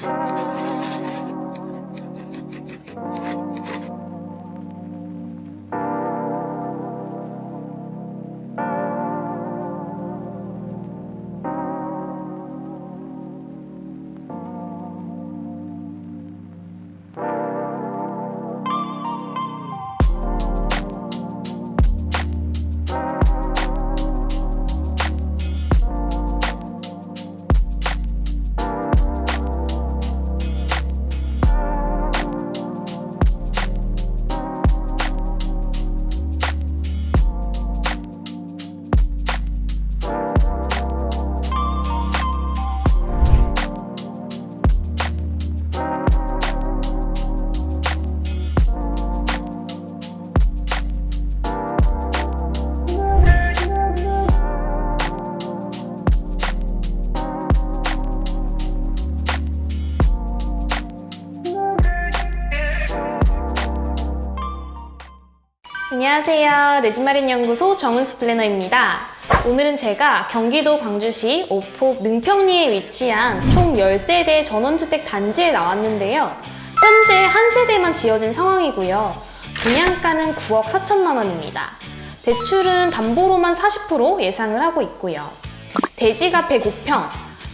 Bye. 안녕하세요. 내집마련 연구소 정은수 플래너입니다. 오늘은 제가 경기도 광주시 오폭 능평리에 위치한 총 10세대 전원주택 단지에 나왔는데요. 현재 한 세대만 지어진 상황이고요. 분양가는 9억 4천만 원입니다. 대출은 담보로만 40% 예상을 하고 있고요. 대지가 105평,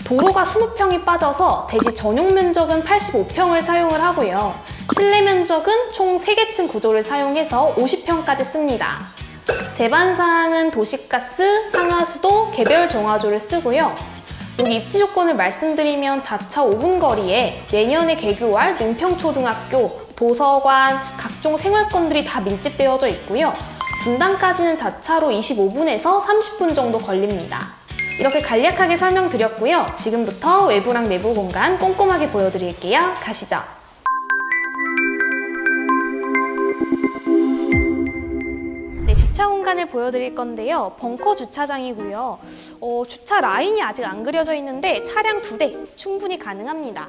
도로가 20평이 빠져서 대지 전용 면적은 85평을 사용을 하고요. 실내 면적은 총 3개층 구조를 사용해서 50평까지 씁니다. 제반사항은 도시가스, 상하수도, 개별 정화조를 쓰고요. 여기 입지 조건을 말씀드리면 자차 5분 거리에 내년에 개교할 능평초등학교, 도서관, 각종 생활권들이 다 밀집되어져 있고요. 분당까지는 자차로 25분에서 30분 정도 걸립니다. 이렇게 간략하게 설명드렸고요. 지금부터 외부랑 내부 공간 꼼꼼하게 보여드릴게요. 가시죠. 공간을 보여드릴 건데요. 벙커 주차장이고요. 어, 주차 라인이 아직 안 그려져 있는데 차량 두 대 충분히 가능합니다.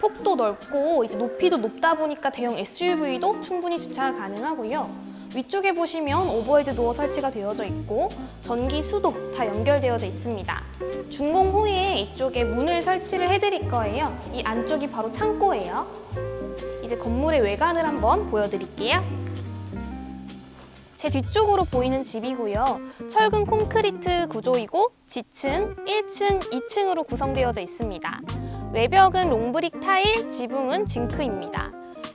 폭도 넓고 이제 높이도 높다 보니까 대형 SUV도 충분히 주차가 가능하고요. 위쪽에 보시면 오버헤드 도어 설치가 되어져 있고 전기, 수도 다 연결되어져 있습니다. 준공 후에 이쪽에 문을 설치를 해드릴 거예요. 이 안쪽이 바로 창고예요. 이제 건물의 외관을 한번 보여드릴게요. 제 뒤쪽으로 보이는 집이고요. 철근 콘크리트 구조이고 지층 1층, 2층으로 구성되어져 있습니다. 외벽은 롱브릭 타일, 지붕은 징크입니다.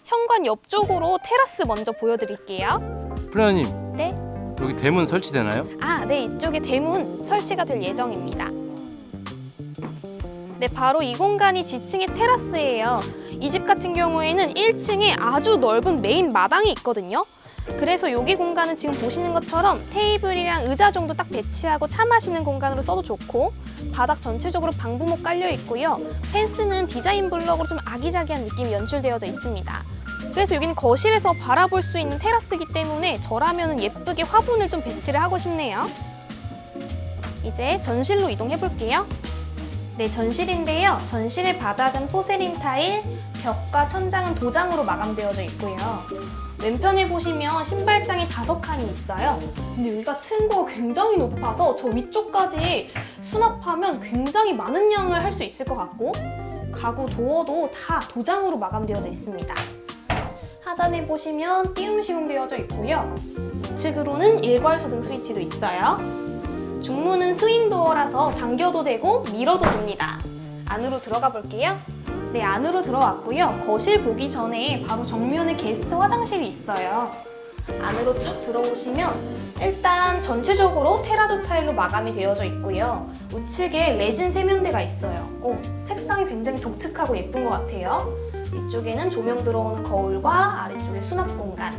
현관 옆쪽으로 테라스 먼저 보여드릴게요. 플래너님 네. 여기 대문 설치되나요? 아, 네, 이쪽에 대문 설치가 될 예정입니다. 네, 바로 이 공간이 지층의 테라스예요. 이 집 같은 경우에는 1층에 아주 넓은 메인 마당이 있거든요. 그래서 여기 공간은 지금 보시는 것처럼 테이블이랑 의자 정도 딱 배치하고 차 마시는 공간으로 써도 좋고 바닥 전체적으로 방부목 깔려 있고요. 펜스는 디자인 블럭으로 좀 아기자기한 느낌이 연출되어져 있습니다. 그래서 여기는 거실에서 바라볼 수 있는 테라스이기 때문에 저라면 예쁘게 화분을 좀 배치를 하고 싶네요. 이제 전실로 이동해 볼게요. 네, 전실인데요. 전실의 바닥은 포세린 타일, 벽과 천장은 도장으로 마감되어져 있고요. 왼편에 보시면 신발장이 다섯 칸이 있어요. 근데 여기가 층고가 굉장히 높아서 저 위쪽까지 수납하면 굉장히 많은 양을 할 수 있을 것 같고 가구 도어도 다 도장으로 마감되어져 있습니다. 하단에 보시면 띄움 시공되어져 있고요. 우측으로는 일괄 소등 스위치도 있어요. 중문은 스윙 도어라서 당겨도 되고 밀어도 됩니다. 안으로 들어가 볼게요. 네, 안으로 들어왔고요. 거실 보기 전에 바로 정면에 게스트 화장실이 있어요. 안으로 쭉 들어오시면 일단 전체적으로 테라조 타일로 마감이 되어져 있고요. 우측에 레진 세면대가 있어요. 오, 색상이 굉장히 독특하고 예쁜 것 같아요. 이쪽에는 조명 들어오는 거울과 아래쪽에 수납 공간.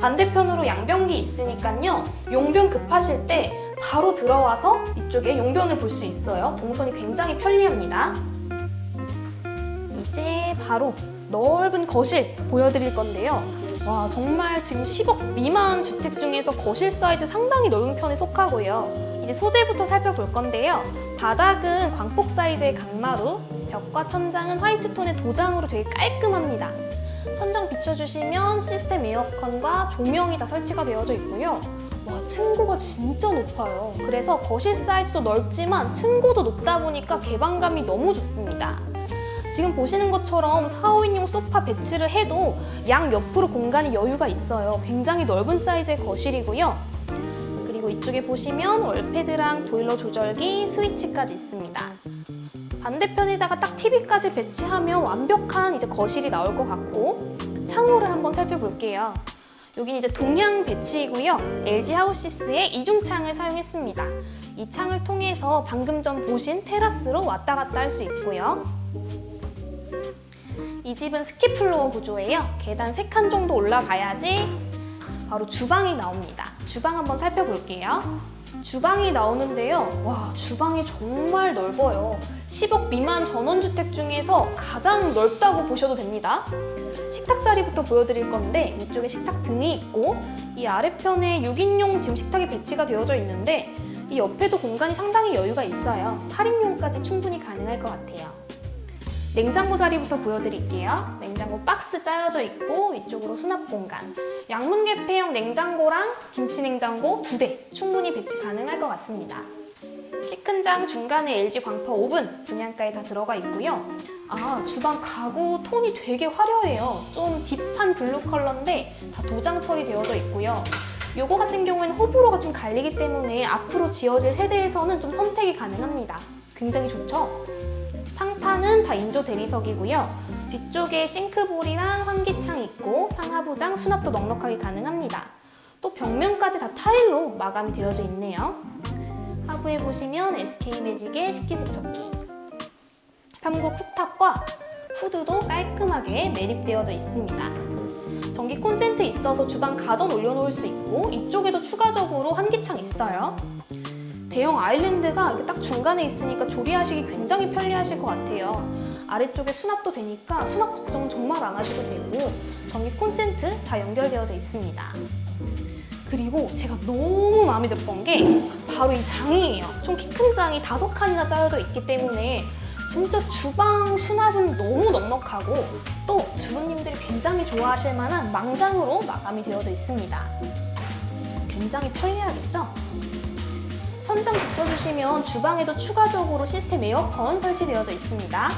반대편으로 양변기 있으니까요. 용변 급하실 때 바로 들어와서 이쪽에 용변을 볼 수 있어요. 동선이 굉장히 편리합니다. 바로 넓은 거실 보여드릴 건데요. 와, 정말 지금 10억 미만 주택 중에서 거실 사이즈 상당히 넓은 편에 속하고요. 이제 소재부터 살펴볼 건데요. 바닥은 광폭 사이즈의 강마루, 벽과 천장은 화이트 톤의 도장으로 되게 깔끔합니다. 천장 비춰주시면 시스템 에어컨과 조명이 다 설치가 되어져 있고요. 와, 층고가 진짜 높아요. 그래서 거실 사이즈도 넓지만 층고도 높다 보니까 개방감이 너무 좋습니다. 지금 보시는 것처럼 4, 5인용 소파 배치를 해도 양 옆으로 공간이 여유가 있어요. 굉장히 넓은 사이즈의 거실이고요. 그리고 이쪽에 보시면 월패드랑 보일러 조절기, 스위치까지 있습니다. 반대편에다가 딱 TV까지 배치하면 완벽한 이제 거실이 나올 것 같고 창호를 한번 살펴볼게요. 여긴 이제 동향 배치이고요. LG 하우시스의 이중창을 사용했습니다. 이 창을 통해서 방금 전 보신 테라스로 왔다 갔다 할 수 있고요. 이 집은 스키플로어 구조예요. 계단 3칸 정도 올라가야지 바로 주방이 나옵니다. 주방 한번 살펴볼게요. 주방이 나오는데요. 와, 주방이 정말 넓어요. 10억 미만 전원주택 중에서 가장 넓다고 보셔도 됩니다. 식탁 자리부터 보여드릴 건데 이쪽에 식탁 등이 있고 이 아래편에 6인용 지금 식탁이 배치가 되어져 있는데 이 옆에도 공간이 상당히 여유가 있어요. 8인용까지 충분히 가능할 것 같아요. 냉장고 자리부터 보여드릴게요. 냉장고 박스 짜여져 있고 이쪽으로 수납 공간. 양문 개폐형 냉장고랑 김치 냉장고 두 대 충분히 배치 가능할 것 같습니다. 키 큰 장 중간에 LG 광파 오븐 분양가에 다 들어가 있고요. 아 주방 가구 톤이 되게 화려해요. 좀 딥한 블루 컬러인데 다 도장 처리되어져 있고요. 요거 같은 경우에는 호불호가 좀 갈리기 때문에 앞으로 지어질 세대에서는 좀 선택이 가능합니다. 굉장히 좋죠? 상판은 다 인조 대리석이고요. 뒤쪽에 싱크볼이랑 환기창 있고 상하부장 수납도 넉넉하게 가능합니다. 또 벽면까지 다 타일로 마감이 되어져 있네요. 하부에 보시면 SK매직의 식기세 척기 3구 쿡탑과 후드도 깔끔하게 매립되어져 있습니다. 전기 콘센트 있어서 주방 가전 올려놓을 수 있고 이쪽에도 추가적으로 환기창 있어요. 대형 아일랜드가 딱 중간에 있으니까 조리하시기 굉장히 편리하실 것 같아요. 아래쪽에 수납도 되니까 수납 걱정은 정말 안 하셔도 되고 전기 콘센트 다 연결되어져 있습니다. 그리고 제가 너무 마음에 들었던 게 바로 이 장이에요. 총키큰 장이 다섯 칸이나 짜여져 있기 때문에 진짜 주방 수납은 너무 넉넉하고 또 주부님들이 굉장히 좋아하실 만한 망장으로 마감이 되어져 있습니다. 굉장히 편리하겠죠? 천장 붙여주시면 주방에도 추가적으로 시스템 에어컨 설치되어져 있습니다.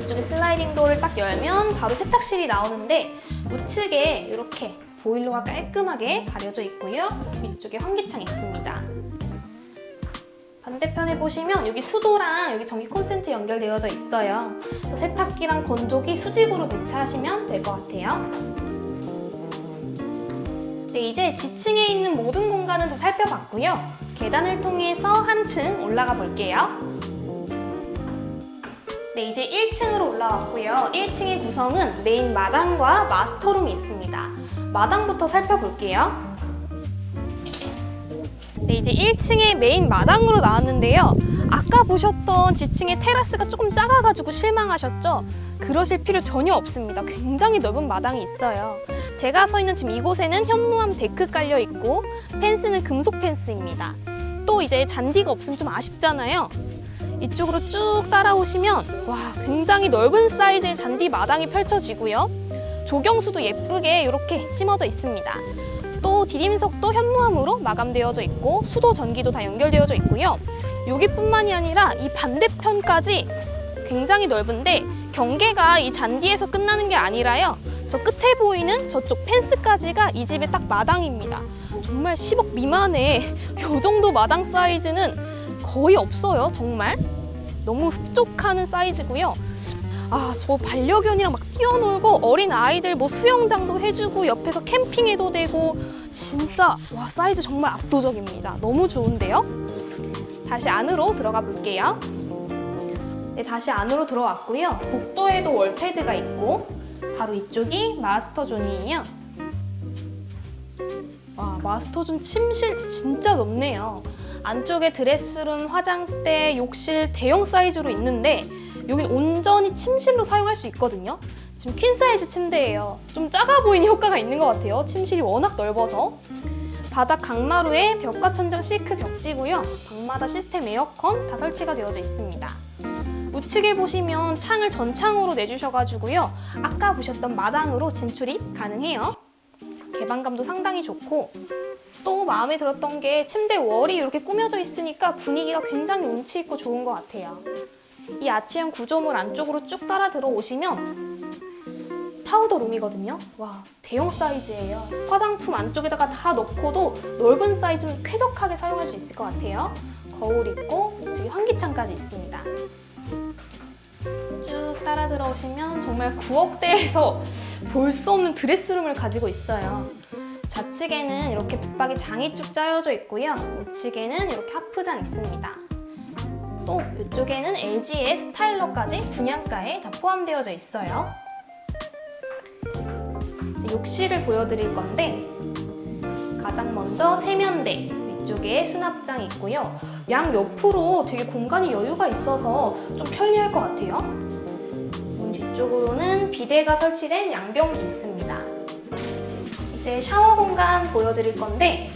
이쪽에 슬라이딩 도어를 딱 열면 바로 세탁실이 나오는데 우측에 이렇게 보일러가 깔끔하게 가려져 있고요. 위쪽에 환기창 있습니다. 반대편에 보시면 여기 수도랑 여기 전기 콘센트 연결되어져 있어요. 세탁기랑 건조기 수직으로 배치하시면 될 것 같아요. 네, 이제 지층에 있는 모든 공간은 다 살펴봤고요. 계단을 통해서 한층 올라가 볼게요. 네, 이제 1층으로 올라왔고요. 1층의 구성은 메인 마당과 마스터룸이 있습니다. 마당부터 살펴볼게요. 네, 이제 1층의 메인 마당으로 나왔는데요. 아까 보셨던 지층의 테라스가 조금 작아가지고 실망하셨죠? 그러실 필요 전혀 없습니다. 굉장히 넓은 마당이 있어요. 제가 서 있는 지금 이곳에는 현무암 데크 깔려 있고 펜스는 금속 펜스입니다. 또 이제 잔디가 없으면 좀 아쉽잖아요. 이쪽으로 쭉 따라오시면 와 굉장히 넓은 사이즈의 잔디 마당이 펼쳐지고요. 조경수도 예쁘게 이렇게 심어져 있습니다. 또 디딤석도 현무암으로 마감되어져 있고 수도 전기도 다 연결되어져 있고요. 여기뿐만이 아니라 이 반대편까지 굉장히 넓은데 경계가 이 잔디에서 끝나는 게 아니라요. 저 끝에 보이는 저쪽 펜스까지가 이 집의 딱 마당입니다. 정말 10억 미만의 이 정도 마당 사이즈는 거의 없어요. 정말 너무 흡족하는 사이즈고요. 아, 저 반려견이랑 막 뛰어놀고 어린 아이들 뭐 수영장도 해주고 옆에서 캠핑해도 되고 진짜 와 사이즈 정말 압도적입니다. 너무 좋은데요? 다시 안으로 들어가 볼게요. 네, 다시 안으로 들어왔고요. 복도에도 월패드가 있고 바로 이쪽이 마스터 존이에요. 와, 마스터 존 침실 진짜 넓네요. 안쪽에 드레스룸, 화장대, 욕실 대형 사이즈로 있는데 여긴 온전히 침실로 사용할 수 있거든요. 지금 퀸 사이즈 침대예요. 좀 작아 보이는 효과가 있는 것 같아요. 침실이 워낙 넓어서. 바닥 강마루에 벽과 천장 시크 벽지고요. 방마다 시스템 에어컨 다 설치가 되어져 있습니다. 우측에 보시면 창을 전창으로 내주셔가지고요. 아까 보셨던 마당으로 진출입 가능해요. 개방감도 상당히 좋고 또 마음에 들었던 게 침대 월이 이렇게 꾸며져 있으니까 분위기가 굉장히 운치 있고 좋은 것 같아요. 이 아치형 구조물 안쪽으로 쭉 따라 들어오시면 파우더 룸이거든요. 와, 대형 사이즈예요. 화장품 안쪽에다가 다 넣고도 넓은 사이즈는 쾌적하게 사용할 수 있을 것 같아요. 거울 있고 이쪽에 환기창까지 있습니다. 쭉 따라 들어오시면 정말 9억대에서 볼 수 없는 드레스룸을 가지고 있어요. 좌측에는 이렇게 붙박이 장이 쭉 짜여져 있고요. 우측에는 이렇게 하프장 있습니다. 또 이쪽에는 LG의 스타일러까지 분양가에 다 포함되어져 있어요. 욕실을 보여드릴 건데 가장 먼저 세면대 위쪽에 수납장이 있고요. 양 옆으로 되게 공간이 여유가 있어서 좀 편리할 것 같아요. 문 뒤쪽으로는 비데가 설치된 양변기 있습니다. 이제 샤워 공간 보여드릴 건데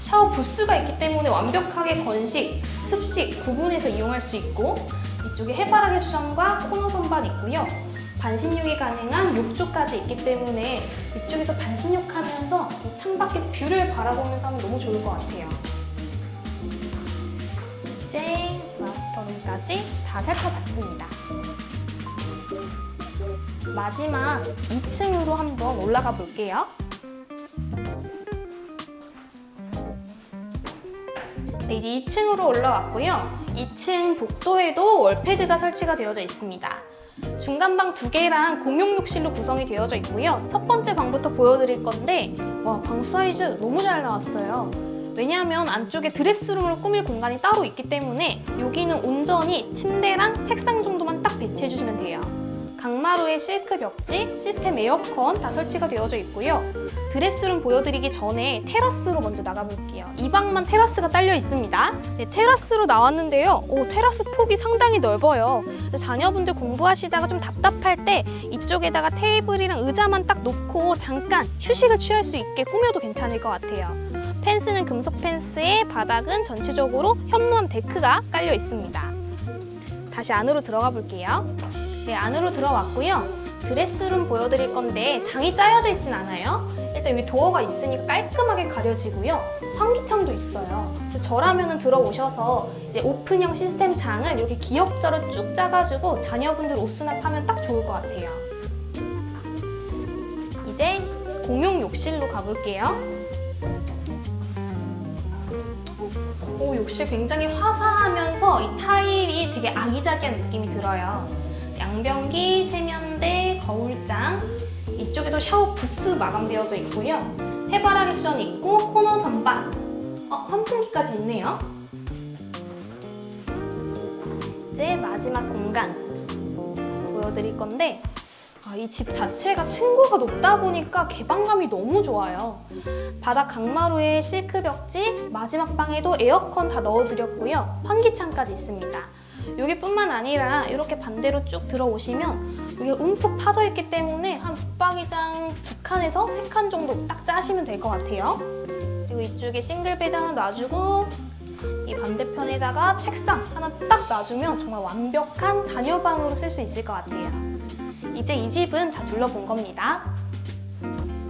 샤워 부스가 있기 때문에 완벽하게 건식, 습식 구분해서 이용할 수 있고 이쪽에 해바라기 수전과 코너 선반 있고요. 반신욕이 가능한 욕조까지 있기 때문에 이쪽에서 반신욕하면서 이 창밖의 뷰를 바라보면서 하면 너무 좋을 것 같아요. 이제 마스터룸까지 다 살펴봤습니다. 마지막 2층으로 한번 올라가 볼게요. 네, 이제 2층으로 올라왔고요. 2층 복도에도 월패드가 설치가 되어져 있습니다. 중간방 두 개랑 공용 욕실로 구성이 되어져 있고요. 첫 번째 방부터 보여드릴 건데 와, 방 사이즈 너무 잘 나왔어요. 왜냐하면 안쪽에 드레스룸을 꾸밀 공간이 따로 있기 때문에 여기는 온전히 침대랑 책상 정도만 딱 배치해 주시면 돼요. 강마루에 실크 벽지, 시스템 에어컨 다 설치가 되어져 있고요. 드레스룸 보여드리기 전에 테라스로 먼저 나가볼게요. 이 방만 테라스가 딸려 있습니다. 네, 테라스로 나왔는데요. 오, 테라스 폭이 상당히 넓어요. 자녀분들 공부하시다가 좀 답답할 때 이쪽에다가 테이블이랑 의자만 딱 놓고 잠깐 휴식을 취할 수 있게 꾸며도 괜찮을 것 같아요. 펜스는 금속 펜스에 바닥은 전체적으로 현무암 데크가 깔려 있습니다. 다시 안으로 들어가 볼게요. 네, 안으로 들어왔고요. 드레스룸 보여드릴 건데 장이 짜여져 있진 않아요. 일단 여기 도어가 있으니까 깔끔하게 가려지고요. 환기창도 있어요. 저라면은 들어오셔서 이제 오픈형 시스템 장을 이렇게 기역자로 쭉 짜가지고 자녀분들 옷 수납하면 딱 좋을 것 같아요. 이제 공용 욕실로 가볼게요. 오, 욕실 굉장히 화사하면서 이 타일이 되게 아기자기한 느낌이 들어요. 양변기, 세면대, 거울장, 이쪽에도 샤워 부스 마감되어져 있고요. 해바라기 수전 있고 코너 선반, 어, 환풍기까지 있네요. 이제 마지막 공간 보여드릴 건데 아, 이집 자체가 층고가 높다 보니까 개방감이 너무 좋아요. 바닥 강마루에 실크 벽지, 마지막 방에도 에어컨 다 넣어드렸고요. 환기창까지 있습니다. 여기뿐만 아니라 이렇게 반대로 쭉 들어오시면 여기 움푹 파져 있기 때문에 한 붙박이장 두 칸에서 세 칸 정도 딱 짜시면 될 것 같아요. 그리고 이쪽에 싱글 베드 하나 놔주고 이 반대편에다가 책상 하나 딱 놔주면 정말 완벽한 자녀방으로 쓸 수 있을 것 같아요. 이제 이 집은 다 둘러본 겁니다.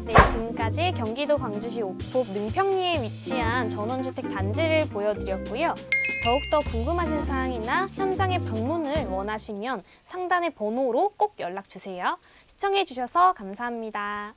네, 지금까지 경기도 광주시 오폭 능평리에 위치한 전원주택 단지를 보여드렸고요. 더욱더 궁금하신 사항이나 현장의 방문을 원하시면 상단의 번호로 꼭 연락 주세요. 시청해주셔서 감사합니다.